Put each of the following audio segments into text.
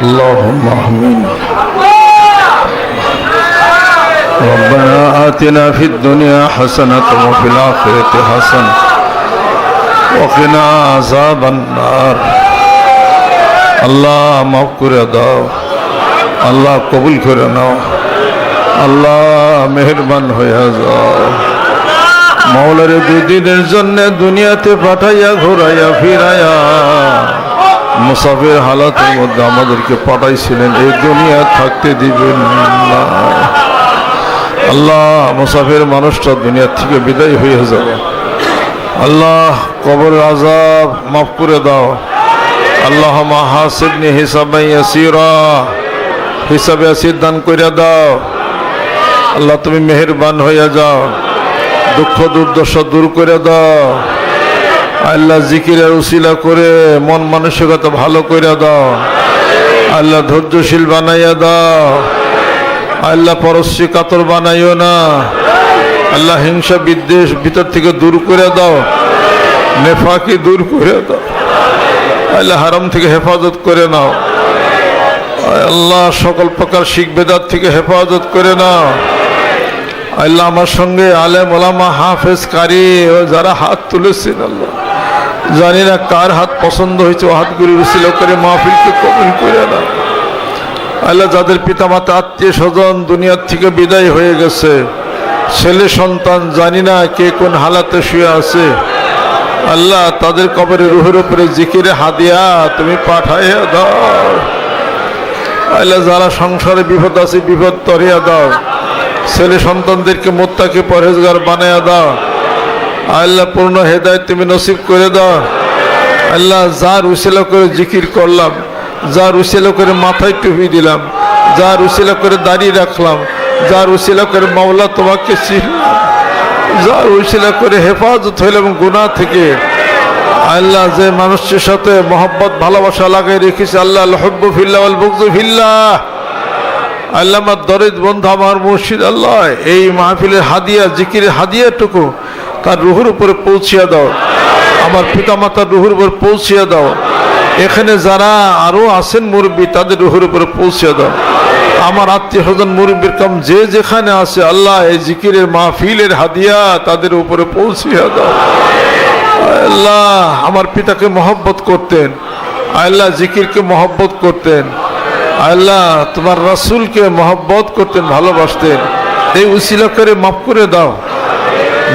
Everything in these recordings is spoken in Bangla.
اللهم امين ربنا آتنا في الدنيا حسنة وفي الآخرة حسنة وقنا عذاب النار আল্লাহ মাফ করে দাও আল্লাহ কবুল করে নাও আল্লাহ মেহরবান হইয়া যাও মৌলারে দুদিনের জন্য দুনিয়াতে পাঠাইয়া ঘোরাইয়া ফিরাইয়া মুসাফির হালাতের মধ্যে আমাদেরকে পাঠাইছিলেন এই দুনিয়া থাকতে দিবেন না। আল্লাহ, মুসাফির মানুষটা দুনিয়া থেকে বিদায় হয়ে যাবে। আল্লাহ কবর আজাব মাফ করে দাও। আল্লাহ হাসিবনি হিসাবে ইয়াসিরা, হিসাবে আসির দান করে দাও। আল্লাহ, তুমি মেহেরবান হইয়া যাও। দুঃখ দুর্দশা দূর করে দাও। আল্লাহ জিকিরের উসিলা করে মন মানসিকতা ভালো করে দাও। আল্লাহ ধৈর্যশীল বানাইয়া দাও। আল্লাহ পরশ্রী কাতর বানাইও না। আল্লাহ হিংসা বিদ্বেষ ভিতর থেকে দূর করে দাও। নেফাকি দূর করে দাও। আল্লাহ হারাম থেকে হেফাজত করে নাও। আল্লাহ সকল প্রকার শিখ বেদার থেকে হেফাজত করে নাও। আল্লাহ আমার সঙ্গে আলেম ওলামা হাফেজ কারি ও যারা হাত তুলেছেন আল্লাহ। জানি না কার হাত পছন্দ হয়েছে, ও হাতগুলি রুসিল করে মাহফিলকে কবুল করে না আল্লাহ যাদের পিতামাতা, আত্মীয় স্বজন দুনিয়ার থেকে বিদায় হয়ে গেছে, ছেলে সন্তান জানি না কে কোন হালাতে শুয়ে আছে, আল্লাহ তাদের কবরে রুহের উপরে জিকিরে হাদিয়া তুমি পাঠাইয়া দাও। আল্লাহ যারা সংসারে বিপদ আছে, বিপদ তরিয়া দাও। ছেলে সন্তানদেরকে মোত্তাকে পরহেজগার বানাইয়া দাও। আল্লাহ পূর্ণ হেদায়ত তুমি নসিব করে দাও। আল্লাহ যার উসিলা করে জিকির করলাম, যার উসিলা করে মাথায় টুপি দিলাম, যার উসিলা করে দাঁড়িয়ে রাখলাম, যার উসিলা করে মাওলা তোমাকে চিনলাম যার উসিলা করে হেফাজত হইলাম গুণা থেকে। আল্লাহ যে মানুষের সাথে মোহব্বত, ভালোবাসা লাগাই রেখেছে, আল্লাহ হব্ব ফিল্লা আল বুকজু ফিল্লা আল্লাহ আমার দরিদ বন্ধু, আমার মুর্শিদ, আল্লাহ এই মাহফিলের হাদিয়া, জিকিরের হাদিয়াটুকু তার রুহুর উপরে পৌঁছিয়া দাও। আমার পিতামাতার রুহুর উপর পৌঁছিয়া দাও। এখানে যারা আরও আছেন মুরব্বী, তাদের রুহুর উপরে পৌঁছিয়া দাও। আমার আত্মীয় স্বজন, মুরব্বীর কাম যে যেখানে আছে, আল্লাহ এই জিকিরের মাহফিলের হাদিয়া তাদের উপরে পৌঁছিয়া দাও। আল্লাহ, আমার পিতাকে মহব্বত করতেন। আল্লাহ, জিকিরকে মহব্বত করতেন। আল্লাহ, তোমার রাসুলকে মহব্বত করতেন, ভালোবাসতেন। এই উসিলা করে মাফ করে দাও।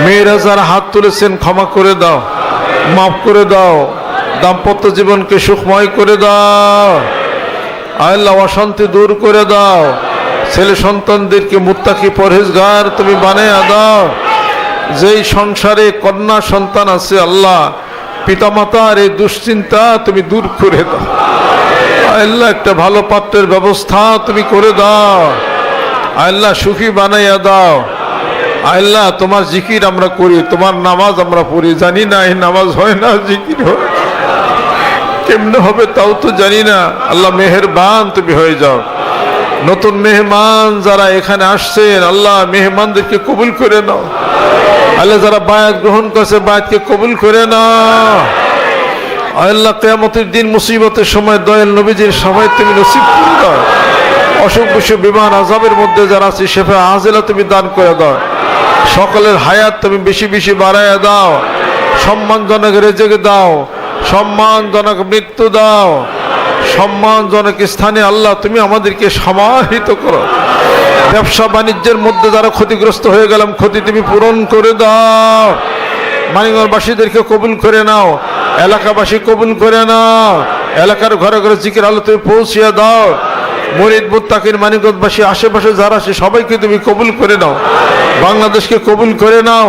মেয়েরা যারা হাত তুলেছেন, ক্ষমা করে দাও, মাফ করে দাও, দাম্পত্য জীবনকে সুখময় করে দাও, আল্লাহ অশান্তি দূর করে দাও, ছেলে সন্তানদেরকে মুত্তাকি পরহেজগার তুমি বানিয়ে দাও, যেই সংসারে কন্যা সন্তান আছে আল্লাহ, পিতামাতার এই দুশ্চিন্তা তুমি দূর করে দাও। আল্লাহ একটা ভালো পাত্রের ব্যবস্থা তুমি করে দাও, আল্লাহ সুখী বানাইয়া দাও। আল্লাহ, তোমার জিকির আমরা করি, তোমার নামাজ আমরা পড়ি। জানি না, এই নামাজ হয় না, জিকির হয়। কেমনে হবে তাও তো জানি না। আল্লাহ, মেহেরবান তুমি হয়ে যাও। নতুন মেহমান যারা এখানে আসছেন, আল্লাহ, মেহমানদেরকে কবুল করে নাও। আল্লাহ, যারা বায়াত গ্রহণ করছে, বায়াতকে কবুল করে নাও। আল্লাহ, কেয়ামতের দিন মুসিবতের সময় দয়াল নবীজির সময় তুমি নসিব করে দাও। অসুখ বিসুখ বিমান আজাবের মধ্যে যারা আছে, সেফা আজেলা তুমি দান করে দাও। সকলের হায়াত তুমি বেশি বেশি বাড়াইয়া দাও। সম্মানজনক রেজেকে দাও। সম্মানজনক মৃত্যু দাও। সম্মানজনক স্থানে আল্লাহ তুমি আমাদেরকে সমাহিত করো। ব্যবসা বাণিজ্যের মধ্যে যারা ক্ষতিগ্রস্ত হয়ে গেলাম, ক্ষতি তুমি পূরণ করে দাও। মানিগঞ্জবাসীদেরকে কবুল করে নাও। এলাকাবাসী কবুল করে নাও। এলাকার ঘরে ঘরে জিকির আলো তুমি পৌঁছিয়ে দাও। মরিদ মুত্তাকির মানিকগঞ্জবাসী আশেপাশে যারা আছে, সবাইকে তুমি কবুল করে নাও। বাংলাদেশকে কবুল করে নাও।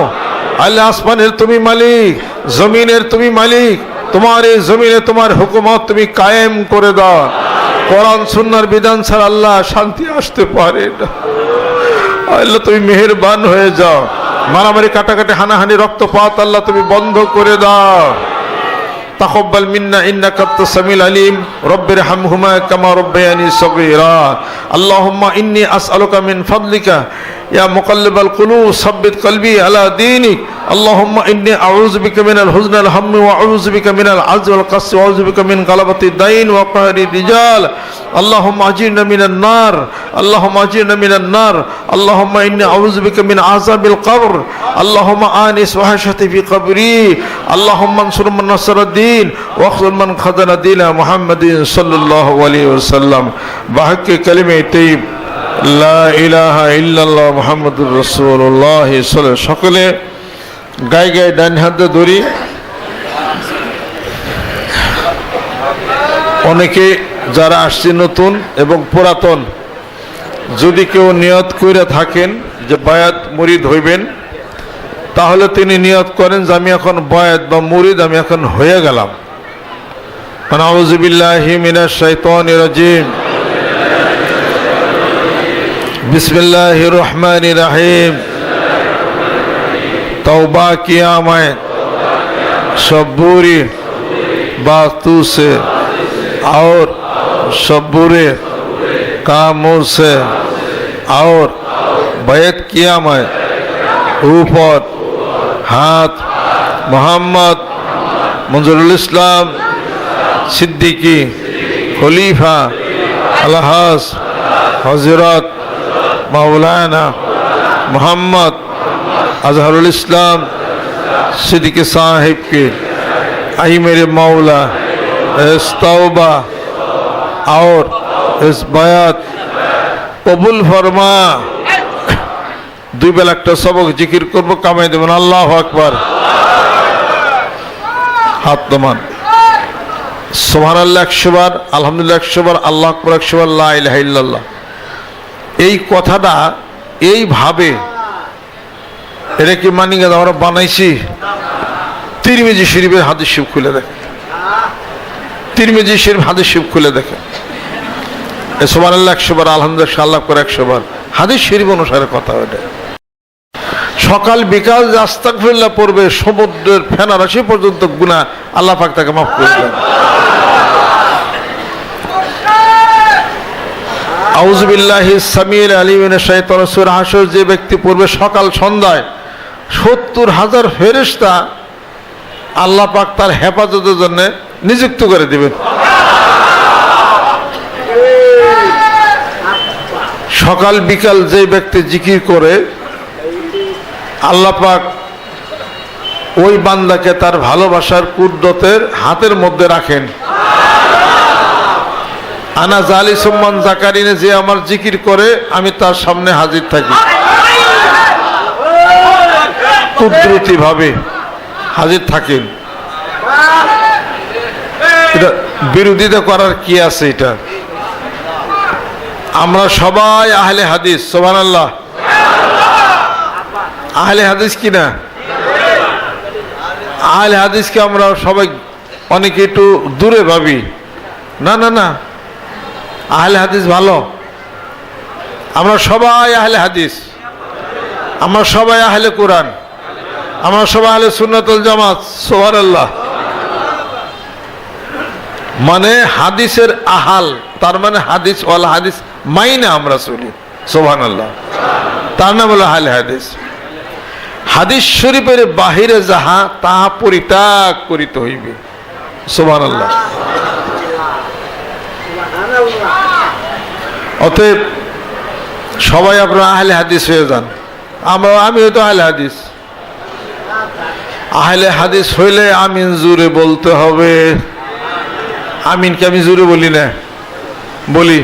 আল্লাহ আসমানের তুমি মালিক, জমিনের তুমি মালিক, তোমার এই জমিনে তোমার হুকুমত তুমি কায়েম করে দাও। কোরআন, সুন্নার বিধান ছাড়া আল্লাহ শান্তি আসতে পারে না। আল্লাহ তুমি মেহেরবান হয়ে যাও। মারামারি, কাটাকাটি, হানাহানি, রক্তপাত আল্লাহ তুমি বন্ধ করে দাও। তাকব্বাল মিন্না ইন্না আনতাস সামিল আলিম। রব্বির হামহুমা কামা রব্বায়ানি সগীরা। আল্লাহুম্মা ইন্নী আসআলুকা মিন ফাদলিকা। فضلك يا مقلب القلوب ثبت قلبي على دينك اللهم إني أعوذ بك من الحزن الهم وأعوذ بك من العجز والقص وأعوذ بك من غلبة الدين وقهر الرجال اللهم أجرنا من النار اللهم أجرنا من النار اللهم إني أعوذ بك من عذاب القبر اللهم آنس وحشتي في قبري اللهم انصر من نصر الدين واخذل من خذل دين محمد صلى الله عليه وسلم بحق كلمة طيب লা ইলাহা সকলে গায়ে গায়ে ডান হাতে ধরি অনেকে যারা আসছে নতুন এবং পুরাতন, যদি কেউ নিয়ত করে থাকেন যে বায়াত মুরিদ হইবেন, তাহলে তিনি নিয়ত করেন যে আমি এখন বয়াত বা মুরিদ আমি এখন হয়ে গেলাম। আউযুবিল্লাহি মিনাশ শাইতানির রাজিম। بسم اللہ الرحمن الرحیم. توبہ کیا میں صبوری باتو سے اور صبورے کاموں سے اور بیت کیا میں اوپر ہاتھ محمد منظر الاسلام صدیقی خلیفہ الحاظ حضرات हजरत मौलाना मोहम्मद अजहरुल इस्लाम सिद्दीक साहिब के आई मेरे मौला इस तौबा और इस बयात কবুল ফরমা দুই বেলা একটা সবক জিকির করবো কামাই দেবেন আল্লাহ আকবার হাত দমান সোহান আল্লাহ একশো বার আলহামদুলিল্লাহ একশো বার আল্লাহ আকবর একশো বার লাহ ইল্লাল্লাহ এই কথাটা এইভাবে এটা কি মানি গেছে আমরা বানাইছি? তিরমিজি শরীফের হাদিস শিব খুলে দেখে। তিরমিজি শরীফ হাদিস শিব খুলে দেখে। সোমান আল্লাহ একশো বার, আলহামদুলিল্লাহ আল্লাহ করে একশো বার। হাদিস শরীফ অনুসারে কথা ওটা সকাল, বিকাল, যে আস্তাকফিল্লাহ পড়বে, সমুদ্রের ফেনা রাশি পর্যন্ত গুণা আল্লাহ পাক তাকে মাফ করে দেন। আউজবিল্লাহি সামির আলিমিন শাইতরসুর হাসর যে ব্যক্তি পূর্বে সকাল সন্ধ্যায়, সত্তর হাজার ফেরিস্তা আল্লাহ পাক তার হেফাজতের জন্য নিযুক্ত করে দিবেন সকাল বিকাল যে ব্যক্তি জিকির করে, আল্লাহ পাক ওই বান্দাকে তার ভালোবাসার কুদ্দতের হাতের মধ্যে রাখেন। আনা জালি সম্মান জাকারিনে যে আমার জিকির করে, আমি তার সামনে হাজির থাকি। কুদরতি ভাবে হাজির থাকেন এটা বিরোধিতা করার কি আছে এটা? আমরা সবাই আহলে হাদিস সোহান আল্লাহ আহলে হাদিস কি না? আহলে হাদিসকে আমরা সবাই অনেকে একটু দূরে ভাবি। না না না। আহলে হাদিস ভালো? আমরা সবাই আহলে হাদিস। আমরা সবাই আহলে কোরআন। আমরা সবাই আহলে সুন্নাতুল জামাত সোহার আল্লাহ মানে হাদিসের আহাল, তার মানে হাদিস ওয়ালা হাদিস মাইনে আমরা চলি সোহান আল্লাহ তার নাম হলো আহলে হাদিস। হাদিস শরীফের বাহিরে যাহা, তাহা পরিত্যাগ করিতে হইবে সোহান আল্লাহ অতএব সবাই আপনারা আহলে হাদিস হয়ে যান। আমরা আমিও তো আহলে হাদিস। আহলে হাদিস হইলে আমিন জুড়ে বলতে হবে। আমিনকে আমি জুড়ে বলি না। বলি,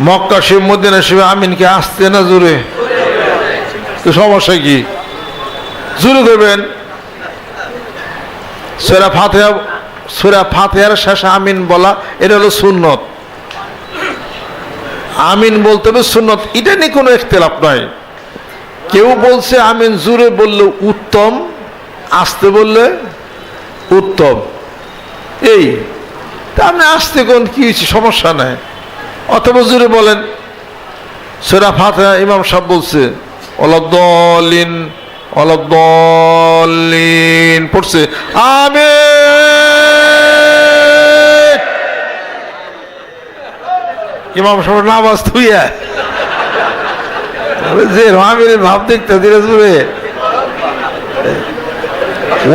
মক্কা শিব মদিনা শিব আমিনকে আসতে না জুড়ে? তো সমস্যা কি? জুড়ে দেবেন। সেরা ফাতেহা সুরা ফাতেহার শেষে আমিন বলা, এটা হলো সুন্নত। আমিন বলতে হবে সুন্নত। এটা নিয়ে কোনো ইখতলাফ নয় কেউ বলছে আমিন জুড়ে বললে উত্তম, আসতে বললে উত্তম। এই, তা আপনি আসতে কোন, কি হয়েছে? সমস্যা নাই। অথবা জুড়ে বলেন। সেরা ফাতে ইমাম সাহেব বলছে অলদ্দলিন অলদ্দলিন পড়ছে আমি ইমাম সাহেব নামাজ থুইয়া যে রহামিনের ভাব দেখতে জোরে।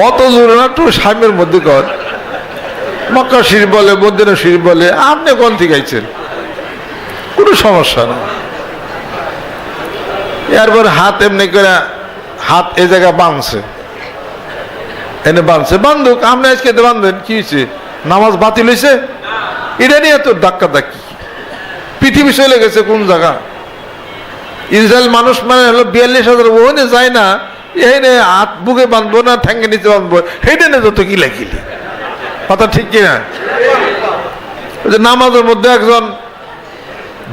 অত জোরে না, একটু সামনের মধ্যে কর। মক্কা শির বলে, মদিনা শির বলে, আপনি কোন থেকে আইছেন? কোনো সমস্যা না। এরপর হাত এমনি করে হাত এ জায়গায় বাঁধছে। এনে বাঁধছে বান্ধুক আপনি আজকে তো বাঁধবেন কি হয়েছে? নামাজ বাতিল হয়েছে? এটা নিয়ে তো ধাক্কা ধাক্কি পৃথিবী চলে গেছে কোন জায়গা? ইসরায়েল মানুষ মানে হলো বিয়াল্লিশ হাজার ওখানে যায় না এই এখানে হাত বুকে বাঁধবো না, ঠ্যাঙ্গে নিচে বাঁধবো সেইটা নিয়ে যত কিলা কিলি কথা ঠিক কিনা যে নামাজের মধ্যে একজন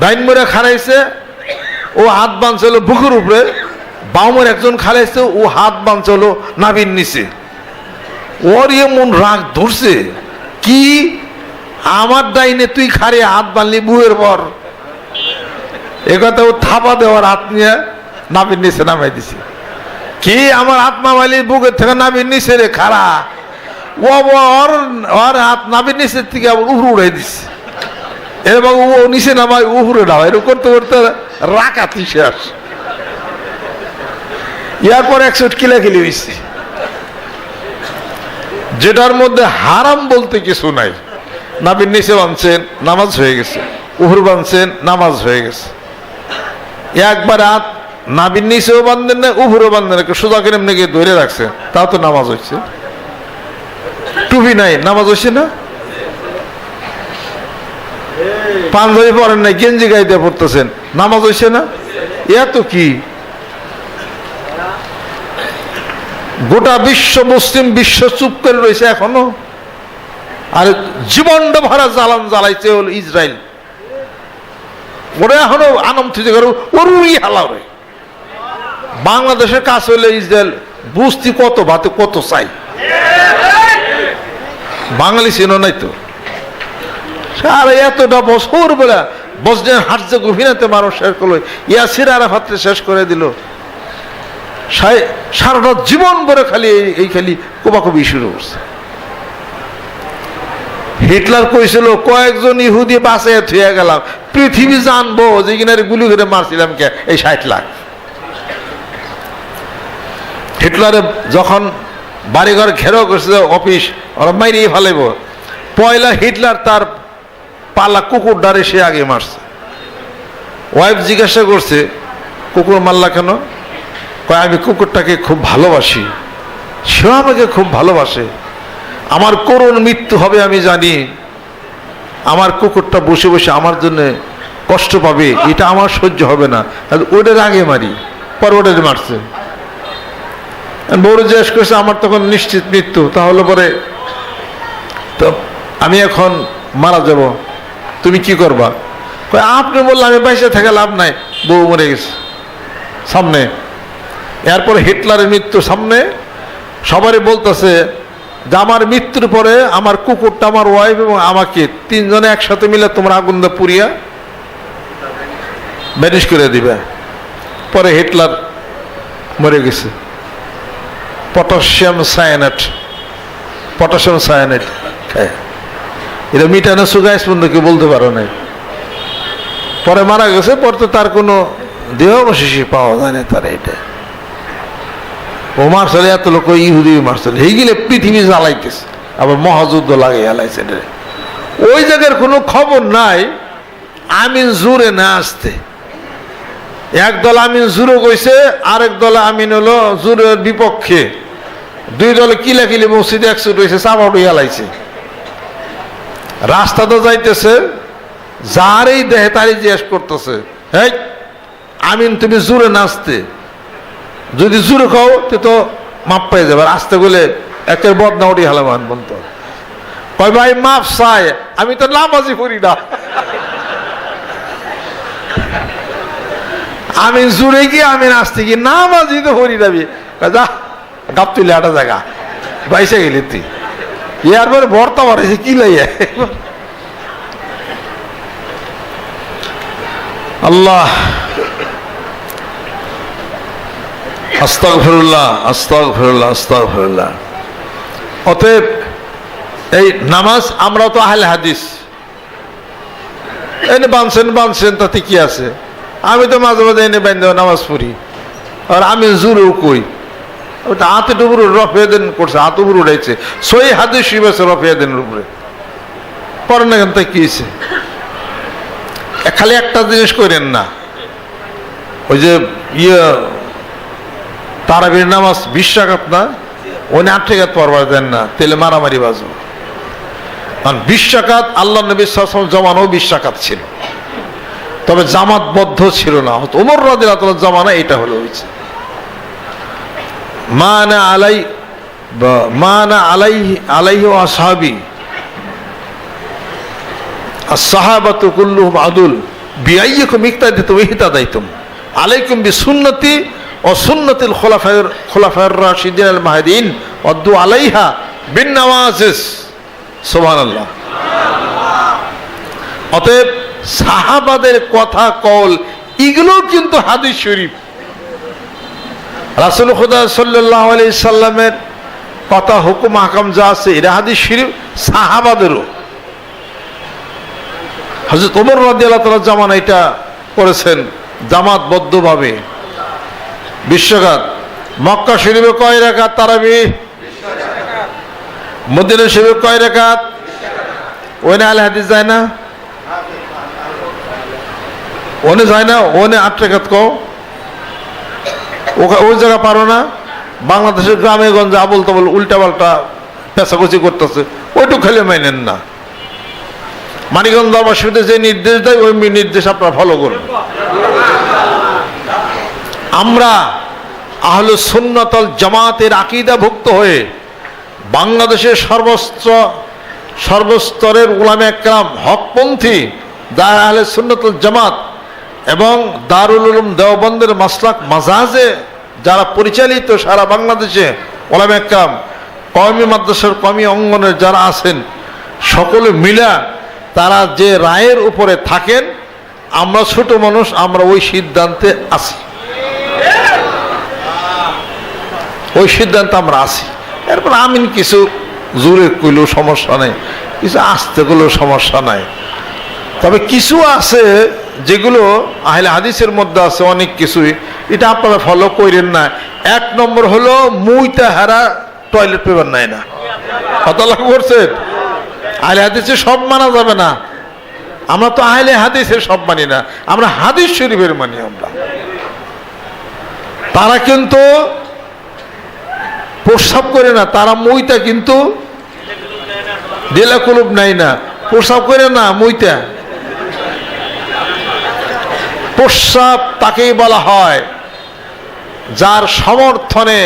ডাইন মোড়ে খারাইছে ও হাত বাঁধছে হলো বুকের উপরে বাউমের একজন খারাইছে ও হাত বাঁধছিল নাবির নিচে। ওর ইয়ে মন রাগ ধরছে, কি আমার ডাইনে তুই খারে হাত বাঁধলি বুয়ের পর। এ কথা ও থাপা দেওয়ার হাত নিয়ে নাবির নিচে নামাই দিছে। কি আমার হাত নামাইলি বুকের থেকে নাবির নিচে রে খারা ও ওর ওর হাত নাবির নিচের থেকে আবার উহরু উড়াই দিছে। এরকম ও নিচে নামাই উহরে নামাই এরকম করতে করতে রাকাতি শেষ ইয়ার পর একশো কিলাকিলি হয়েছে যেটার মধ্যে হারাম বলতে কিছু নাই। নাবির নিচে বানছেন নামাজ হয়ে গেছে। উহুর বানছেন নামাজ হয়ে গেছে। একবার হাত নাবির নিচেও বান্ধেন না, উহুরও বান্ধেন না সোজা করে এমনি গিয়ে ধরে রাখছে তাও তো নামাজ হচ্ছে। টুপি নাই, নামাজ হচ্ছে না? পাঞ্জাবি পরেন নাই, গেঞ্জি গাইতে পড়তেছেন, নামাজ হচ্ছে না? এত কি? গোটা বিশ্ব মুসলিম বিশ্ব চুপ করে রয়েছে এখনও? আর জীবনটা ভরা জ্বালান জ্বালাইছে হল ইসরায়েল ওরা এখনও আনন্দ করে ওরুই হালাও রে বাংলাদেশের কাজ হলে ইসরায়েল বুঝতি কত ভাতে কত চাই। বাঙালি ছিল নাই তো। সারা এতটা বছর বেলা বসলেন হাটজে গভীরাতে মানুষ শেষ করল ইয়া ইয়াসির আরাফাতে শেষ করে দিল। সারাটা জীবন ভরে খালি এই- এই খালি কোবাকবি শুরু করছে। হিটলার কইছিল, কয়েকজন ইহুদি বাসে থুয়ে গেলাম। পৃথিবী জানব, যে কিনারে গুলি করে মারছিলাম কে? এই ষাট লাখ। হিটলারে যখন বাড়িঘর ঘেরাও করছে অফিস, ওরা মাইরিয়ে ফেলাইব। পয়লা হিটলার তার পালা কুকুর ডারে সে আগে মারছে। ওয়াইফ জিজ্ঞাসা করছে, কুকুর মারলা কেন? কয়, আমি কুকুরটাকে খুব ভালোবাসি। সেও আমাকে খুব ভালোবাসে। আমার করুণ মৃত্যু হবে, আমি জানি। আমার কুকুরটা বসে বসে আমার জন্য কষ্ট পাবে, এটা আমার সহ্য হবে না। তাহলে ওদের আগে মারি, পর ওদের মারছে। বড় জিজ্ঞেস করছে, আমার তখন নিশ্চিত মৃত্যু, তাহলে পরে তো আমি এখন মারা যাব, তুমি কি করবা? আপনি বললে আমি বাইসে থেকে লাভ নাই, বউ মরে গেছে, সামনে। এরপরে হিটলারের মৃত্যু সামনে, সবারই বলতেছে যে আমার মৃত্যুর পরে আমার কুকুরটা, আমার ওয়াইফ এবং আমাকে তিনজনে একসাথে মিলে তোমরা আগুন দিয়ে পুড়িয়া ম্যানেজ করে দিবে। পরে হিটলার মরে গেছে। পটাশিয়াম সায়ানেট পটাশিয়াম সায়ানেট খায়। এটা মিটানো সুগাইস বন্ধু, কেউ বলতে পারো নাই। পরে মারা গেছে, পরে তো তার কোনো দেহ অবশেষে পাওয়া যায় না তার এটা। ও মারছিল এত লোক ইহুদি মারছিল এই গেলে পৃথিবী জ্বালাইতেছে। আবার মহাযুদ্ধ লাগে জ্বালাইছে। ওই জায়গার কোনো খবর নাই, আমিন জুড়ে না আসতে। এক আমিন জুরো কইছে আরেক দলে আমিন হলো জুরের বিপক্ষে। দুই দলে কিলাকিলি মসজিদে একশো রয়েছে চাপাড়ু হেলাইছে। রাস্তা তো যাইতেছে যারই দেহে তারই জিজ্ঞেস করতেছে। হ্যাঁ আমিন তুমি জুরে নাচতে যদি জুরে খাও তে তো মাপ পেয়ে যাবে। আসতে গেলে একের বদনা উঠি হালামান বলতো কয়, ভাই, মাপ চাই। আমি তো নামাজি করি না। আমি জুড়ে গিয়ে আমি নাচতে গিয়ে নামাজি তো হরি যাবি যা, গাপ তুলে একটা জায়গা বাইসে গেলি তুই। ইয়ার পরে ভর্তা মারেছে কি লাইয়া? আল্লাহ আস্তাগফিরুল্লাহ আস্তাগফিরুল্লাহ আস্তাগফিরুল্লাহ। অতএব এই নামাজ আমরা তো আহলে হাদিস। এনে বানছেন বানছেন, তাতে কি আছে? আমি তো মাঝে মাঝে এনে বাইন্দে নামাজ পড়ি। আর আমি জুরু কই ওটা হাতে টুকুর রফিয়া দিন করছে, হাত উপর উঠেছে সই হাতে শিবেছে রফিয়া দিনের উপরে। পরেন না কেন, তাই কি হয়েছে? খালি একটা জিনিস করেন না। ওই যে ইয়ে তারাবির নামাজ বিশ না, উনি আট টাকাত পরবার দেন না তেলে মারামারি বাজব। কারণ বিশ্বাকাত আল্লাহ নবী সালাম জমানো বিশ টাকাত ছিল। তবে জামাতবদ্ধ ছিল না ওমর রাজির আতলার জামানা এটা হলো হয়েছে। মা না আলাই মা না আলাই আলাইহ আসাহাবি। আর সাহাবাত কুল্লুহম আদুল। বিআইকুম ইকতাদি তুমি হিতা দায়িতম আলাইকুম বি সুন্নতি ও সুন্নতিল খোলাফায়ের খোলাফায়ের রাশিদিন আল মাহদিন অদ্দু আলাইহা বিন নামাজিস সোহান আল্লাহ অতএব সাহাবাদের কথা কল এগুলো কিন্তু হাদিস শরীফ। রাসুল খুদা সাল্লাহ আলি সাল্লামের কথা, হুকুম, হাকাম যা আছে, এরা হাদিস শরীফ সাহাবাদেরও। হজরত ওমর রাজিয়াল তালা জামান এটা করেছেন, জামাতবদ্ধভাবে। বিশ্বঘাত মক্কা শরীফে কয় রেখাত তারাবি? মদিনা শরীফে কয় রেখাত? ওই না আলে হাদিস যায় না? ওনে যায় না? ওনে আট রেখাত ওখা- ওই জায়গা পারো না? বাংলাদেশের গ্রামে গঞ্জে আবল তাবল উল্টা পাল্টা পেঁচাকুচি করতেছে। ওইটুকু খেলে মাইনেন না। মানিকগঞ্জ দরবার শরীফে যে নির্দেশ দেয়, ওই নির্দেশ আপনারা ফলো করুন। আমরা আহলে সুন্নতল জামাতের আকিদাভুক্ত হয়ে বাংলাদেশের সর্বস্ত্র, সর্বস্তরের উলামে একরাম, হকপন্থী দা আহলে সুন্নতল জামাত এবং দারুল উলুম দেওবন্দের মাসলাক মাজাজে যারা পরিচালিত সারা বাংলাদেশে ওলামে একরাম কমি মাদ্রাসার কমি অঙ্গনের যারা আছেন, সকলে মিলা তারা যে রায়ের উপরে থাকেন, আমরা ছোট মানুষ, আমরা ওই সিদ্ধান্তে আছি ওই সিদ্ধান্ত আমরা আছি। এরপর আমিন কিছু জোরে কইলেও সমস্যা নেই। কিছু আসতে গেলেও সমস্যা নাই। তবে কিছু আছে যেগুলো আহলে হাদিসের মধ্যে আছে, অনেক কিছুই এটা আপনারা ফলো করেন না। এক নম্বর হলো মুইতা হারা টয়লেট পেপার নেয় না। কত লাভ করছেন আহলে হাদিসে সব মানা যাবে না। আমরা তো আহলে হাদিসের সব মানি না। আমরা হাদিস শরীফের মানি আমরা। তারা কিন্তু প্রস্রাব করে না, তারা মইতা কিন্তু ডেলা কুলুপ নাই না। প্রস্রাব করে না, মইতা। প্রস্রাব তাকেই বলা হয়। যার সমর্থনে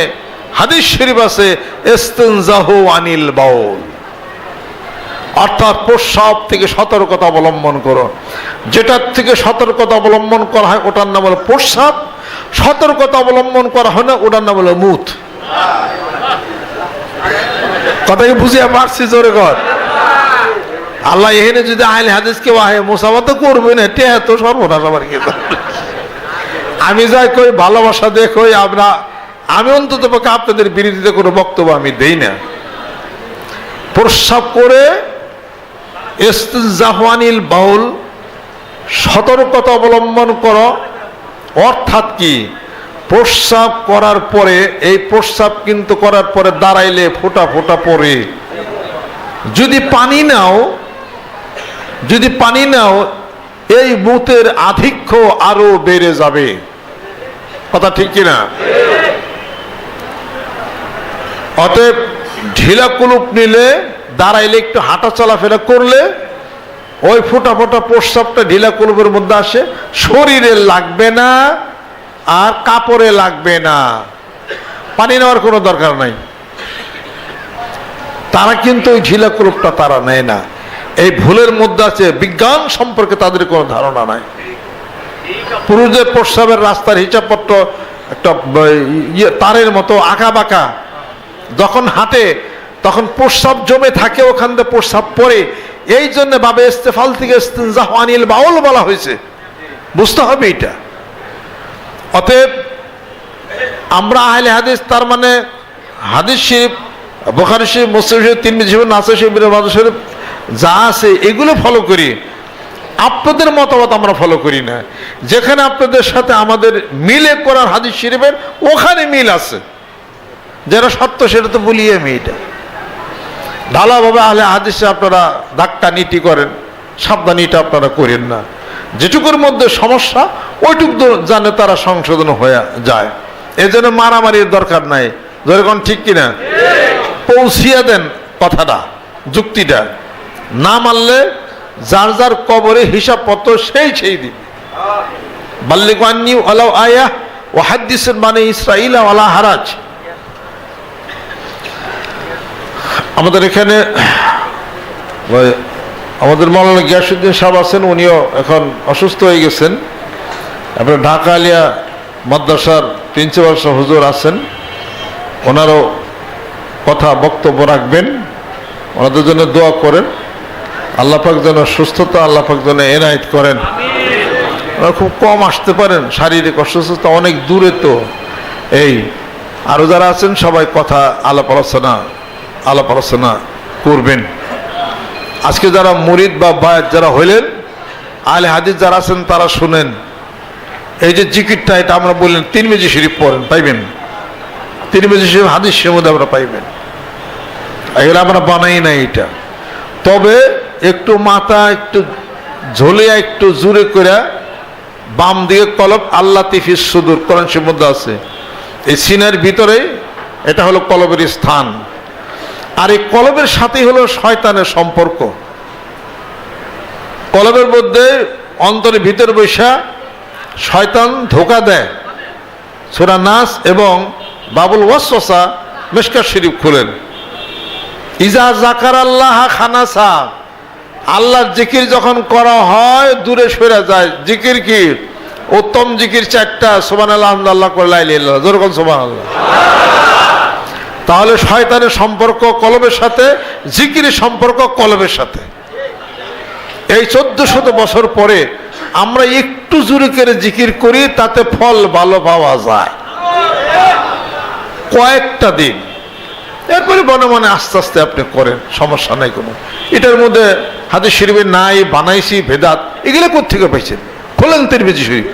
হাদিস শরীফ আছে, ইস্তেনজাহু আনিল বাউল। অর্থাৎ প্রস্রাব থেকে সতর্কতা অবলম্বন করো। যেটার থেকে সতর্কতা অবলম্বন করা হয়, ওটার নাম হলো প্রস্রাব সতর্কতা অবলম্বন করা হয় না, ওটার নাম হলো মুথ কথাকে বুঝিয়া পারছি জোরে কর। আল্লাহ এখানে যদি আহলে হাদিস কেউ আহে মোসাফা তো করবে না টেহা তো সর্বনাশ আমার কি আমি যাই কই, ভালোবাসা দেখই আমরা, আমি অন্তত পক্ষে আপনাদের বিরোধিতা কোনো বক্তব্য আমি দেই না। প্রস্রাব করে ইস্তেজাহানিল বাউল সতর্কতা অবলম্বন করো। অর্থাৎ কি? প্রস্রাব করার পরে, এই প্রস্রাব কিন্তু করার পরে দাঁড়াইলে ফোটা ফোটা পরে যদি পানি নাও, যদি পানি নাও, এই মুতের আধিক্য আরও বেড়ে যাবে। কথা ঠিক কিনা? অতএব ঢিলা কুলুপ নিলে, দাঁড়াইলে একটু হাঁটা চলাফেরা করলে, ওই ফোটা ফোটা প্রস্রাবটা ঢিলা কুলুপের মধ্যে আসে। শরীরে লাগবে না আর কাপড়ে লাগবে না। পানি নেওয়ার কোনো দরকার নাই। তারা কিন্তু ওই ঢিলা কুলুপটা তারা নেয় না। এই ভুলের মধ্যে আছে, বিজ্ঞান সম্পর্কে তাদের কোনো ধারণা নাই। পুরুষদের প্রস্রাবের রাস্তার হিসাবপত্র একটা ইয়ে তারের মতো আঁকা বাঁকা। যখন হাঁটে, তখন প্রস্রাব জমে থাকে, ওখান থেকে প্রস্রাব পরে এই জন্য বাবে ইস্তেফাল থেকে আনিল বাউল বলা হয়েছে। বুঝতে হবে এটা। অতএব আমরা আহলে হাদিস, তার মানে হাদিস শরীফ, বোখারি শরীফ, মুসলিম শরীফ তিন শরীফ নাসর শরীফ বাদর শরীফ যা আছে এগুলো ফলো করি। আপনাদের মতামত আমরা ফলো করি না। যেখানে আপনাদের সাথে আমাদের মিলে করার হাদিস শরীফের ওখানে মিল আছে। যেটা সত্য, সেটা তো বলিয়ে আমি এটা। ঢালাভাবে আহলে হাদিসে আপনারা ধাক্কা নীতি করেন, সাবধানীটা আপনারা করেন না। যেটুকুর মধ্যে সমস্যা, ওইটুকু জানে তারা সংশোধন হয়ে যায়। এই জন্য মারামারির দরকার নাই। যেরকম ঠিক কিনা? পৌঁছিয়ে দেন কথাটা, যুক্তিটা। না মানলে যার যার কবরে হিসাব পত্র সেই সেই দিবে। বাল্লিকান্নি ওলাও আয়া ও হাদিসের মানে ইসরাইল ওলা হারাজ। আমাদের এখানে আমাদের মৌলানা গিয়াসুদ্দিন সাহেব আছেন, উনিও এখন অসুস্থ হয়ে গেছেন। আপনার ঢাকা আলিয়া মাদ্রাসার প্রিন্সিপাল হুজুর আছেন। ওনারও কথা বক্তব্য রাখবেন। ওনাদের জন্য দোয়া করেন। আল্লাহ পাক যেন সুস্থতা, আল্লাহ পাক যেন এনায়েত করেন। ওনারা খুব কম আসতে পারেন, শারীরিক অসুস্থতা অনেক দূরে তো। এই আরও যারা আছেন, সবাই কথা আলাপ আলোচনা আলাপ আলোচনা করবেন। আজকে যারা মুরিদ বা বায়াত যারা হইলেন আলে হাদিস যারা আছেন তারা শুনেন। এই যে জিকিরটা, এটা আমরা বললেন তিন মেজি শরীফ পড়েন, পাইবেন? তিন মেজি শরীফ হাদিসের মধ্যে আমরা পাইবেন। এগুলো আমরা বানাই না এটা। তবে একটু মাথা একটু ঝোলিয়া, একটু জুড়ে করে বাম দিকে কলব, আল্লাহ তিফিস সুদূর, কোরআন মধ্যে আছে। এই সিনের ভিতরে এটা হলো কলবের স্থান। আর এই কলবের সাথেই হলো শয়তানের সম্পর্ক। কলবের মধ্যে অন্তরের ভিতর বৈশা শয়তান ধোকা দেয়। সুরা নাস এবং বাবুল ওয়াসা মেশকার শরীফ খুলেন। ইজা জাকার আল্লাহ খানাসা, আল্লাহর জিকির যখন করা হয়, দূরে সরে যায়। জিকির কি? উত্তম জিকির চারটা সোমান আল্লাহ আল্লাহ করে লাইল যেরকম সোমান আল্লাহ তাহলে শয়তানের সম্পর্ক কলবের সাথে, জিকিরের সম্পর্ক কলবের সাথে। এই চোদ্দ শত বছর পরে আমরা একটু জোরে করে জিকির করি, তাতে ফল ভালো পাওয়া যায়। কয়েকটা দিন। এরপরে মনে মনে আস্তে আস্তে আপনি করেন, সমস্যা নাই কোনো। এটার মধ্যে হাতে শরীফের নাই, বানাইছি, ভেদাত, এগুলো কোথেকে পাইছেন? খোলেন তিরমিজি শরীফ।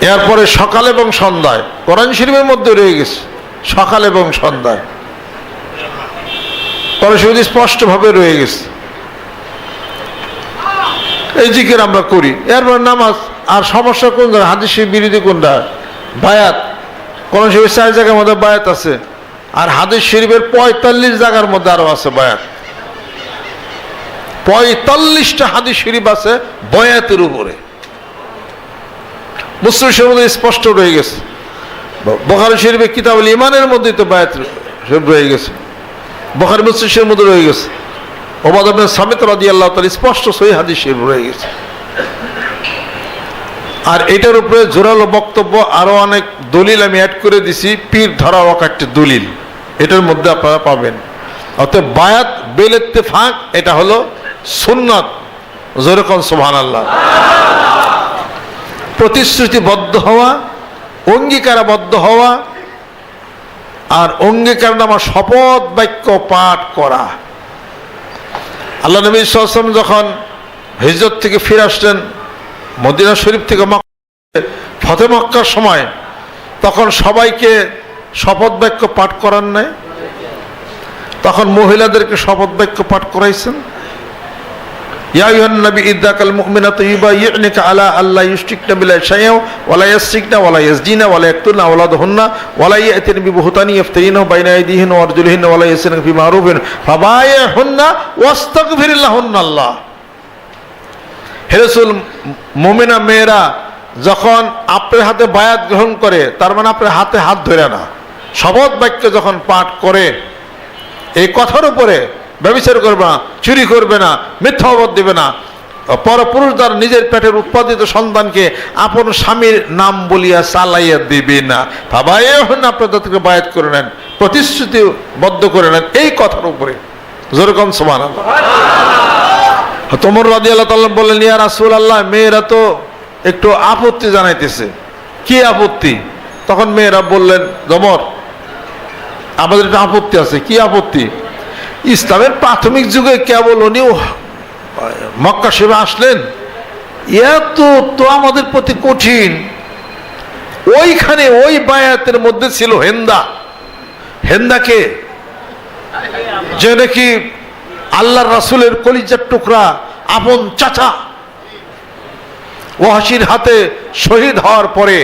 এরপরে সকাল এবং সন্ধ্যায়। কোরআন শরীফের মধ্যে রয়ে গেছে। সকাল এবং সন্ধ্যায়। কোরআন শরীফ স্পষ্টভাবে রয়ে গেছে। এই জিকির আমরা করি। এরপর নামাজ। আর সমস্যা কোন জায়গায়? হাদিস শরীফ বিরোধী কোনটা? বায়াত। কোরআন শরীফের চার জায়গার মধ্যে বায়াত আছে। আর হাদিস শরীফের পঁয়তাল্লিশ জায়গার মধ্যে আরও আছে বায়াত। পঁয়তাল্লিশটা হাদিস শরীফ আছে বয়াতের উপরে। মুসলিম মধ্যে স্পষ্ট রয়ে গেছে। বখারি শরীফের কিতাবুল ইমানের মধ্যেই তো বায়াত রয়ে গেছে। বখারি মুসলিম শরীফের মধ্যে রয়ে গেছে। ওবাদ আব্বাস সামিত রাজি আল্লাহ তার স্পষ্ট সহি হাদিস শরীফ রয়ে গেছে। আর এটার উপরে জোরালো বক্তব্য আরও অনেক দলিল আমি অ্যাড করে দিছি, পীর ধরা একটা দলিল। এটার মধ্যে আপনারা পাবেন। অর্থাৎ বায়াত বেলেতে ফাঁক এটা হলো সুন্নত। যেরকম সোহান আল্লাহ প্রতিশ্রুতিবদ্ধ হওয়া, অঙ্গীকারাবদ্ধ হওয়া, আর অঙ্গীকার নামা শপথ বাক্য পাঠ করা। আল্লাহ নবী সাল্লাম যখন হিজরত থেকে ফিরে আসলেন, মদিনা শরীফ থেকে ফতে মক্কার সময়, তখন সবাইকে শপথ বাক্য পাঠ করার নাই। তখন মহিলাদেরকে শপথ বাক্য পাঠ করাইছেন। يا أيها النبي إذا كان المؤمنات يبايعنك على ألا يشركن بالله شيئا ولا يسرقن ولا يزنين ولا يقتلن أولادهن ولا يأتين ببهتان يفترينه بين أيديهن وأرجلهن ولا يسرن في معروف فبايعهن واستغفر لهن الله হেরসুল মোমিনা মেয়েরা যখন আপনার হাতে বায়াত গ্রহণ করে তার মানে আপনার হাতে হাত ধরে না শপথ বাক্য যখন পাঠ করে এই কথার উপরে ব্যবচার করবে না, চুরি করবে না মিথ্যা অবধ দেবে না। পরপুরুষ দ্বারা নিজের পেটের উৎপাদিত সন্তানকে আপন স্বামীর নাম বলিয়া চালাইয়া দিবে না। ভাবাই হন আপনার তাদেরকে বায়াত করে নেন প্রতিশ্রুতিবদ্ধ করে নেন এই কথার উপরে। যেরকম সমান তোমর রাজি আল্লাহ তাল্লাম বললেন, ইয়া রাসুল আল্লাহ মেয়েরা তো একটু আপত্তি জানাইতেছে। কি আপত্তি? তখন মেয়েরা বললেন, জমর, আমাদের একটা আপত্তি আছে, কি আপত্তি? ইসলামের প্রাথমিক যুগে কেবল উনিও মক্কা সেবা আসলেন। এত তো আমাদের প্রতি কঠিন। ওইখানে ওই বায়াতের মধ্যে ছিল হেন্দা। হেন্দাকে যে নাকি আল্লাহ রাসুলের কলিজার টুকরা আপন চাচা। ওয়াসির হাতে শহীদ হওয়ার পরে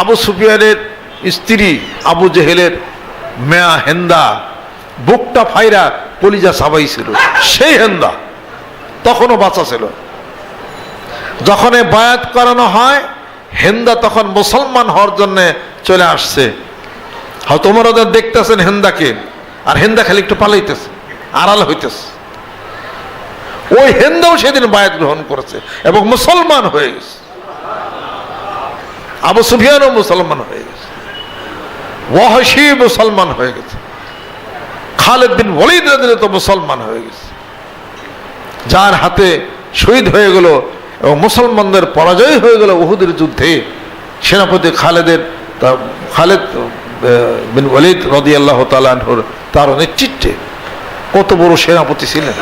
আবু সুফিয়ানের স্ত্রী আবু জেহেলের মেয়া হেন্দা। বুকটা ফাইরা কলিজা সাবাই ছিল সেই হেন্দা। তখনও বাঁচা ছিল। যখন এ বায়াত করানো হয়, হেন্দা তখন মুসলমান হওয়ার জন্য চলে আসছে। হয়তো তোমরা দেখতেছেন হেন্দাকে, আর হেন্দা খালি একটু পালাইতেছে, আড়াল হইতেছে। ওই হেন্দাও সেদিন বায়াত গ্রহণ করেছে এবং মুসলমান হয়ে গেছে। আবু সুফিয়ানও মুসলমান হয়ে গেছে। ওয়াহশি মুসলমান হয়ে গেছে। খালেদ বিন রাদিয়াল্লাহু তো মুসলমান হয়ে গেছে। যার হাতে শহীদ হয়ে গেল এবং মুসলমানদের পরাজয় হয়ে গেল উহুদের যুদ্ধে, সেনাপতি খালেদের, তা- খালেদ বিন ওয়ালিদ রদি আল্লাহ তালানহর তার নেতৃত্বে কত বড় সেনাপতি ছিলেন।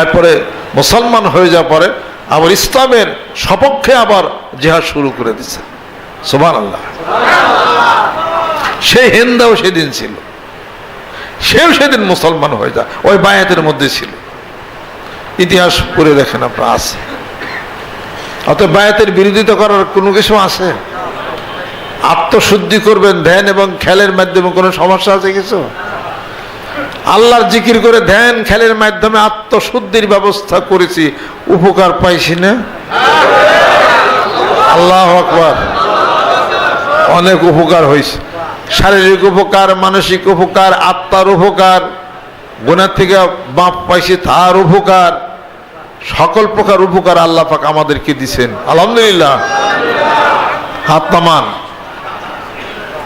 এরপরে মুসলমান হয়ে যাওয়ার পরে আবার ইসলামের সপক্ষে আবার জেহাদ শুরু করে দিচ্ছে সোমান আল্লাহ সেই হিন্দাও সেদিন ছিল। সেও সেদিন মুসলমান হয়ে যায়। ওই বায়াতের মধ্যে ছিল। ইতিহাস পড়ে দেখেন আপনার, আছে। অত বায়াতের বিরোধিতা করার কোনো কিছু আছে? আত্মশুদ্ধি করবেন ধ্যান এবং খেলের মাধ্যমে, কোনো সমস্যা আছে কিছু? আল্লাহর জিকির করে ধ্যান, খেলের মাধ্যমে আত্মশুদ্ধির ব্যবস্থা করেছি। উপকার পাইছি না? আল্লাহ অনেক উপকার হয়েছে শারীরিক উপকার, মানসিক উপকার, আত্মার উপকার গুণার থেকে বাপ পাইছি তার উপকার, সকল প্রকার উপকার আল্লাহ পাক আমাদেরকে দিছেন। আলহামদুলিল্লাহ। হাত নামান।